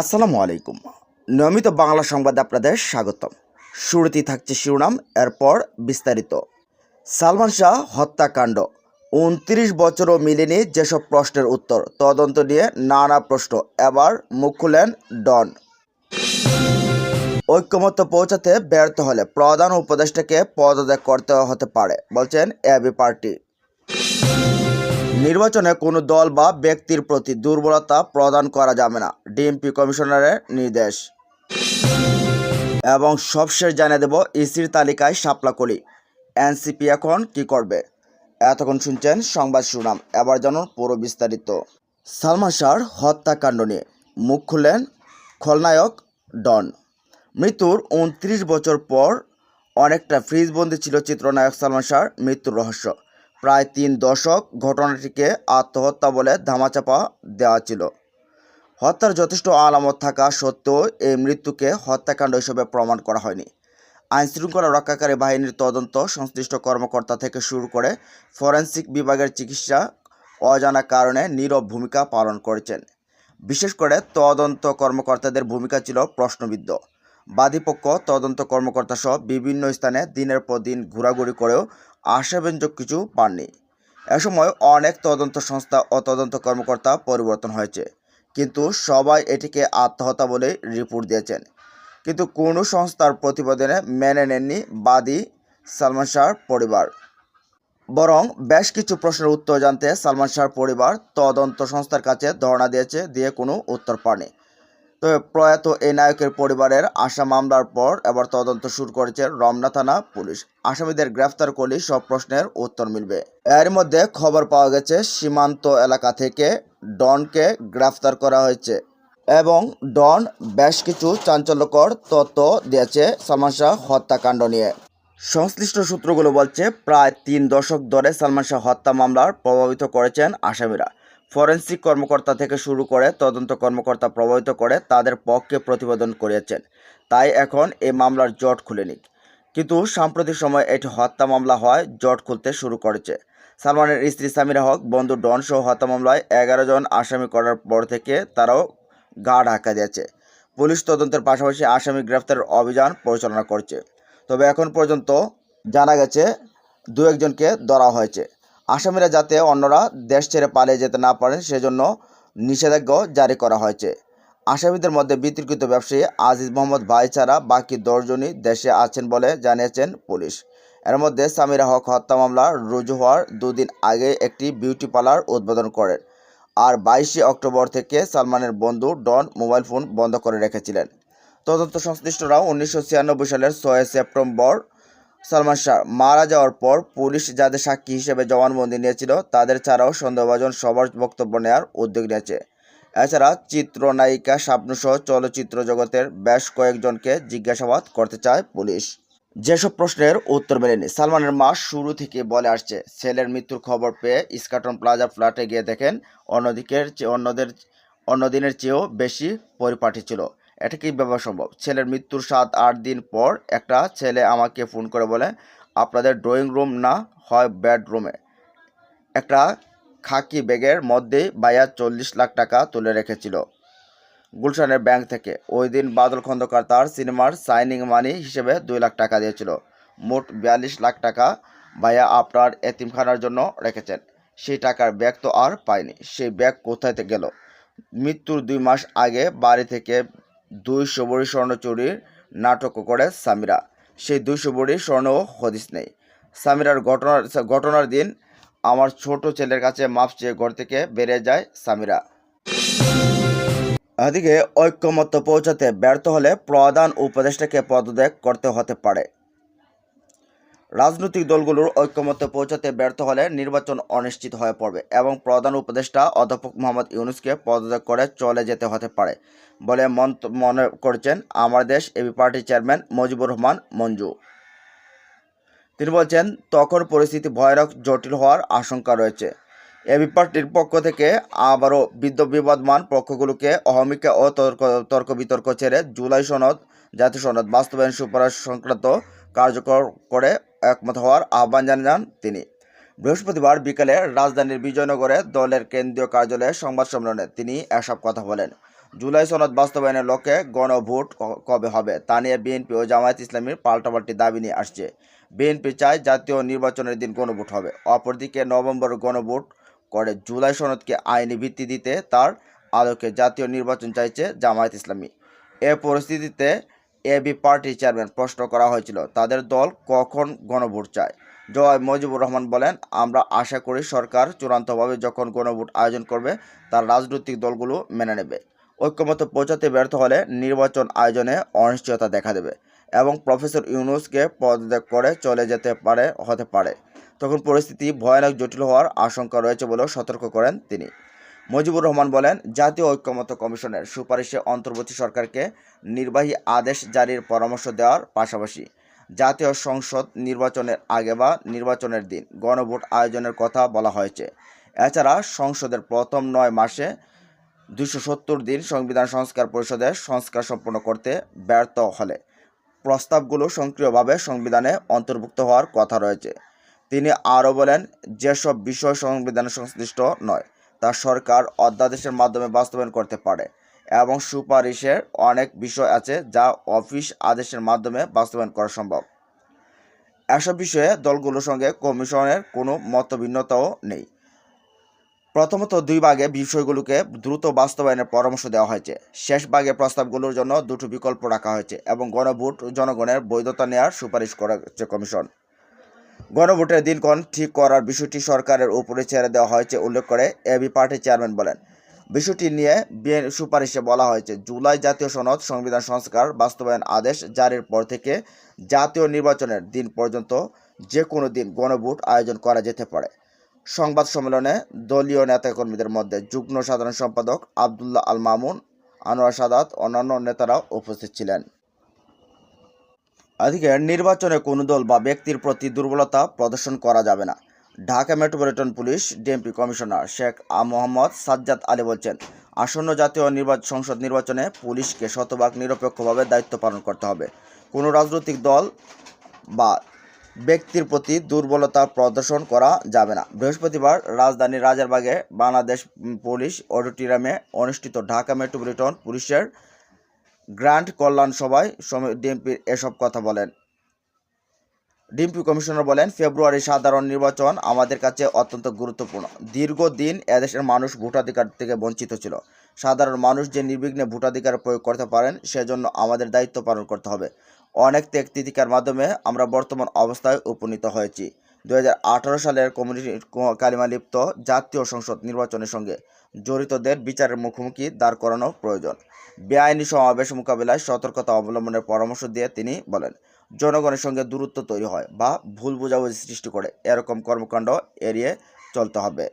আসসালামু আলাইকুম। নিয়মিত বাংলা সংবাদে আপনাদের স্বাগতম। শুরুতেই থাকছে শিরোনাম, এরপর বিস্তারিত। সালমান শাহ হত্যাকাণ্ড। উনত্রিশ বছরও মিলেনি যেসব প্রশ্নের উত্তর। তদন্ত নিয়ে নানা প্রশ্ন। এবার মুখ খুলেন ডন। ঐক্যমত্য পৌঁছাতে ব্যর্থ হলে প্রধান উপদেষ্টাকে পদত্যাগ করতে হতে পারে, বলছেন এবি পার্টি। নির্বাচনে কোনো দল বা ব্যক্তির প্রতি দুর্বলতা প্রদান করা যাবে না, ডিএমপি কমিশনারের নির্দেশ। এবং সবশেষ জানিয়ে দেব, ইসির তালিকায় শাপলাকলি। এনসিপি এখন কি করবে? এতক্ষণ শুনছেন সংবাদ শিরোনাম। এবার জানুন পুরো বিস্তারিত। সালমান শাহর হত্যাকাণ্ড নিয়ে। মুখ খুললেন খলনায়ক ডন। মৃত্যুর উনত্রিশ বছর পর অনেকটা ফ্রিজবন্দি ছিল চিত্রনায়ক সালমান শাহর মৃত্যুর রহস্য। প্রায় তিন দশক ঘটনাটিকে আত্মহত্যা বলে ধামাচাপা দেওয়া ছিল। হত্যার যথেষ্ট আলামত থাকা সত্ত্বেও এই মৃত্যুকে হত্যাকাণ্ড হিসেবে প্রমাণ করা হয়নি। আইনশৃঙ্খলা রক্ষাকারী বাহিনীর তদন্ত সংশ্লিষ্ট কর্মকর্তা থেকে শুরু করে ফরেন্সিক বিভাগের চিকিৎসা অজানা কারণে নীরব ভূমিকা পালন করেছেন। বিশেষ করে তদন্ত কর্মকর্তাদের ভূমিকা ছিল প্রশ্নবিদ্ধ। বাদীপক্ষ তদন্ত কর্মকর্তা সহ বিভিন্ন স্থানে দিনের পর দিন ঘোরাঘুরি করেও আশাব্যঞ্জক কিছু পাননি। এ সময় অনেক তদন্ত সংস্থা ও তদন্ত কর্মকর্তা পরিবর্তন হয়েছে। কিন্তু সবাই এটিকে আত্মহত্যা বলে রিপোর্ট দিয়েছেন। কিন্তু কোনো সংস্থার প্রতিবেদনে মেনে নেননি বাদী সালমান শাহর পরিবার। বরং বেশ কিছু প্রশ্নের উত্তর জানতে সালমান শাহর পরিবার তদন্ত সংস্থার কাছে ধর্ণা দিয়েছে, দিয়ে কোনো উত্তর পায়নি তবে প্রয়াত এই নায়কের পরিবারের আশা মামলার পর এবার তদন্ত শুরু করেছে রমনা থানা পুলিশ। আসামিদের গ্রেফতার করলে সব প্রশ্নের উত্তর মিলবে। এর মধ্যে খবর পাওয়া গেছে, সীমান্ত এলাকা থেকে ডনকে গ্রেফতার করা হয়েছে এবং ডন বেশ কিছু চাঞ্চল্যকর তথ্য দিয়েছে সালমান শাহ হত্যাকাণ্ড নিয়ে। সংশ্লিষ্ট সূত্রগুলো বলছে, প্রায় তিন দশক ধরে সালমান শাহ হত্যা মামলার প্রভাবিত করেছেন আসামিরা। ফরেনসিক কর্মকর্তা থেকে শুরু করে তদন্ত কর্মকর্তা প্রভাবিত করে তাদের পক্ষে প্রতিবেদন করিয়েছেন। তাই এখন এই মামলার জট খুলেনি। কিন্তু সাম্প্রতিক সময় এটি হত্যা মামলা হয় জট খুলতে শুরু করেছে। সালমানের স্ত্রী সামিরা হক, বন্ধু ডন সহ হত্যা মামলায় এগারো জন আসামি করার পর থেকে তারাও গা ঢাকা দিয়েছে। পুলিশ তদন্তের পাশাপাশি আসামি গ্রেফতারের অভিযান পরিচালনা করছে। তবে এখন পর্যন্ত জানা গেছে দু একজনকে ধরা হয়েছে। আসামিরা যাতে অন্যরা দেশ ছেড়ে পালিয়ে যেতে না পারেন সেজন্য নিষেধাজ্ঞা জারি করা হয়েছে। আসামিদের মধ্যে বিতর্কিত ব্যবসায়ী আজিজ মোহাম্মদ ভাই ছাড়া বাকি দশজনই দেশে আছেন বলে জানিয়েছেন পুলিশ। এর মধ্যে সামিরা হক হত্যা মামলা রুজু হওয়ার দুদিন আগে একটি বিউটি পার্লার উদ্বোধন করেন আর বাইশে অক্টোবর থেকে সালমানের বন্ধু ডন মোবাইল ফোন বন্ধ করে রেখেছিলেন। তদন্ত সংশ্লিষ্টরা উনিশশো ছিয়ানব্বই সালের ছয় সেপ্টেম্বর সালমান শাহ মারা যাওয়ার পর পুলিশ যাদের সাক্ষী হিসেবে জবানবন্দি নিয়েছিল, তাদের ছাড়াও সন্দেহভাজন সবার বক্তব্য নেওয়ার উদ্যোগ নিয়েছে। এছাড়া চিত্রনায়িকা স্বপ্নসহ চলচ্চিত্র জগতের বেশ কয়েকজনকে জিজ্ঞাসাবাদ করতে চায় পুলিশ। যেসব প্রশ্নের উত্তর মেলেনি, সালমানের মা শুরু থেকে বলে আসছে, ছেলের মৃত্যুর খবর পেয়ে ইস্কাটন প্লাজা ফ্ল্যাটে গিয়ে দেখেন অন্যদিকের অন্যদের, অন্যদিনের চেয়েও বেশি পরিপাটি ছিল। এটা কি ব্যাপার সম্ভব? ছেলের মৃত্যুর সাত, আট দিন পর একটা ছেলে আমাকে ফোন করে বলে, আপনাদের ড্রয়িং রুম না হয় বেডরুমে একটা খাকি ব্যাগের মধ্যেই বাইয়া চল্লিশ লাখ টাকা তুলে রেখেছিল গুলশানের ব্যাংক থেকে। ওই দিন বাদল খন্দকার তার সিনেমার সাইনিং মানি হিসেবে দুই লাখ টাকা দিয়েছিল। মোট বিয়াল্লিশ লাখ টাকা ভাইয়া আপনার এতিমখানার জন্য রেখেছেন। সেই টাকার ব্যাগ তো আর পায়নি। সেই ব্যাগ কোথায় গেল? মৃত্যুর দুই মাস আগে বাড়ি থেকে দুইশো সবরী স্বর্ণ চুরির নাটক করে সামিরা। সেই দুই সবরী স্বর্ণ হদিস নেই। সামিরার ঘটনার ঘটনার দিন আমার ছোট ছেলের কাছে মাপ চেয়ে ঘর থেকে বেড়ে যায় সামিরা। এদিকে ঐক্যমত্য পৌঁছাতে ব্যর্থ হলে প্রধান উপদেষ্টাকে পদত্যাগ করতে হতে পারে। রাজনৈতিক দলগুলোর ঐক্যমত্য পৌঁছাতে ব্যর্থ হলে নির্বাচন অনিশ্চিত হয়ে পড়বে এবং প্রধান উপদেষ্টা অধ্যাপক মোহাম্মদ ইউনুসকে পদত্যাগ করে চলে যেতে হতে পারে বলে মনে করছেন আমার দেশ এবি পার্টির চেয়ারম্যান মুজিবুর রহমান মঞ্জু। তিনি বলছেন, তখন পরিস্থিতি ভয়ানক, জটিল হওয়ার আশঙ্কা রয়েছে। এবি পার্টির পক্ষ থেকে আবারও বিদ্য বিবাদমান পক্ষগুলোকে অহমিকা ও তর্ক তর্ক বিতর্ক ছেড়ে জুলাই সনদ, জাতীয় সনদ বাস্তবায়ন সুপারিশ সংক্রান্ত কার্যকর করে একমত হওয়ার আহ্বান জানান তিনি। বৃহস্পতিবার বিকেলে রাজধানীর বিজয়নগরে দলের কেন্দ্রীয় কার্যালয়ে সংবাদ সম্মেলনে তিনি এসব কথা বলেন। জুলাই সনদ বাস্তবায়নের লক্ষ্যে গণভোট কবে হবে তা নিয়ে বিএনপি ও জামায়াত ইসলামীর পাল্টাপাল্টি দাবি নিয়ে আসছে। বিএনপি চায় জাতীয় নির্বাচনের দিন গণভোট হবে, অপরদিকে নভেম্বর গণভোট করে জুলাই সনদকে আইনি ভিত্তি দিতে তার আলোকে জাতীয় নির্বাচন চাইছে জামায়াত ইসলামী। এ পরিস্থিতিতে এবি পার্টি চেয়ারম্যান প্রশ্ন করা হয়েছিল, তাদের দল কখন গণভোট চায়? জয় মজিবুর রহমান বলেন, আমরা আশা করি সরকার চূড়ান্তভাবে যখন গণভোট আয়োজন করবে, তার রাজনৈতিক দলগুলো মেনে নেবে। ঐক্যমত পৌঁছাতে ব্যর্থ হলে নির্বাচন আয়োজনে অনিশ্চয়তা দেখা দেবে এবং প্রফেসর ইউনুসকে পদত্যাগ করে চলে যেতে পারে, হতে পারে। তখন পরিস্থিতি ভয়ানক জটিল হওয়ার আশঙ্কা রয়েছে বলেও সতর্ক করেন তিনি। মুজিবুর রহমান বলেন, জাতীয় ঐক্যমত কমিশনের সুপারিশে অন্তর্বর্তী সরকারকে নির্বাহী আদেশ জারির পরামর্শ দেওয়ার পাশাপাশি জাতীয় সংসদ নির্বাচনের আগে বা নির্বাচনের দিন গণভোট আয়োজনের কথা বলা হয়েছে। এছাড়া সংসদের প্রথম নয় মাসে দুশো সত্তর দিন সংবিধান সংস্কার পরিষদের সংস্কার সম্পন্ন করতে ব্যর্থ হলে। প্রস্তাবগুলো সক্রিয়ভাবে সংবিধানে অন্তর্ভুক্ত হওয়ার কথা রয়েছে। তিনি আরও বলেন, যেসব বিষয় সংবিধানে সংশ্লিষ্ট নয় তা সরকার অধ্যাদেশের মাধ্যমে বাস্তবায়ন করতে পারে এবং সুপারিশের অনেক বিষয় আছে যা অফিস আদেশের মাধ্যমে বাস্তবায়ন করা সম্ভব। এসব বিষয়ে দলগুলোর সঙ্গে কমিশনের কোনো মতভিন্নতাও নেই। প্রথমত দুই ভাগে বিষয়গুলোকে দ্রুত বাস্তবায়নের পরামর্শ দেওয়া হয়েছে। শেষ ভাগে প্রস্তাবগুলোর জন্য দুটো বিকল্প রাখা হয়েছে এবং গণভোট জনগণের বৈধতা নেওয়ার সুপারিশ করেছে কমিশন। গণভোটের দিনক্ষণ ঠিক করার বিষয়টি সরকারের উপরে ছেড়ে দেওয়া হয়েছে, উল্লেখ করে এবি পার্টির চেয়ারম্যান বলেন। বিষয়টি নিয়ে বিএন সুপারিশে বলা হয়েছে, জুলাই জাতীয় সনদ সংবিধান সংস্কার বাস্তবায়ন আদেশ জারির পর থেকে জাতীয় নির্বাচনের দিন পর্যন্ত যে কোনো দিন গণভোট আয়োজন করা যেতে পারে। সংবাদ সম্মেলনে দলীয় নেতাকর্মীদের মধ্যে যুগ্ম সাধারণ সম্পাদক আবদুল্লাহ আল মামুন আনোয়ার সাদাত, অন্যান্য নেতারাও উপস্থিত ছিলেন। এদিকে নির্বাচনে কোনো দল বা ব্যক্তির প্রতি দুর্বলতা প্রদর্শন করা যাবে না। Dhaka metropolitan police DMP commissioner Sheikh আ মোহাম্মদ সাজ্জাদ আলী বলছেন, আসন্ন জাতীয় নির্বাচন সংসদ নির্বাচনে পুলিশকে শতভাগ নিরপেক্ষভাবে দায়িত্ব পালন করতে হবে। কোনো রাজনৈতিক দল বা ব্যক্তির প্রতি দুর্বলতা প্রদর্শন করা যাবে না। বৃহস্পতিবার রাজধানীর রাজারবাগে বাংলাদেশ পুলিশ অডিটোরিয়ামে অনুষ্ঠিত ঢাকা মেট্রোপলিটন পুলিশের গ্র্যান্ড কল্যাণ সভায় ডিএমপির এসব কথা বলেন। ডিএমপি কমিশনার বলেন, ফেব্রুয়ারি সাধারণ নির্বাচন আমাদের কাছে অত্যন্ত গুরুত্বপূর্ণ। দীর্ঘদিন এদেশের মানুষ ভোটাধিকার থেকে বঞ্চিত ছিল। সাধারণ মানুষ যে নির্বিঘ্নে ভোটাধিকার প্রয়োগ করতে পারেন, সেজন্য আমাদের দায়িত্ব পালন করতে হবে। অনেক ত্যাগ মাধ্যমে আমরা বর্তমান অবস্থায় উপনীত হয়েছি। দু হাজার আঠারো সালের কমিউনিটি কালিমালিপ্ত জাতীয় সংসদ নির্বাচনের সঙ্গে জড়িতদের বিচারের মুখোমুখি দাঁড় করানো প্রয়োজন। বেআইনি সমাবেশ মোকাবিলায় সতর্কতা অবলম্বনের পরামর্শ দিয়ে তিনি বলেন, জনগণের সঙ্গে দূরত্ব তৈরি হয় বা ভুল বোঝাবুঝি সৃষ্টি করে এরকম কর্মকাণ্ড এড়িয়ে চলতে হবে।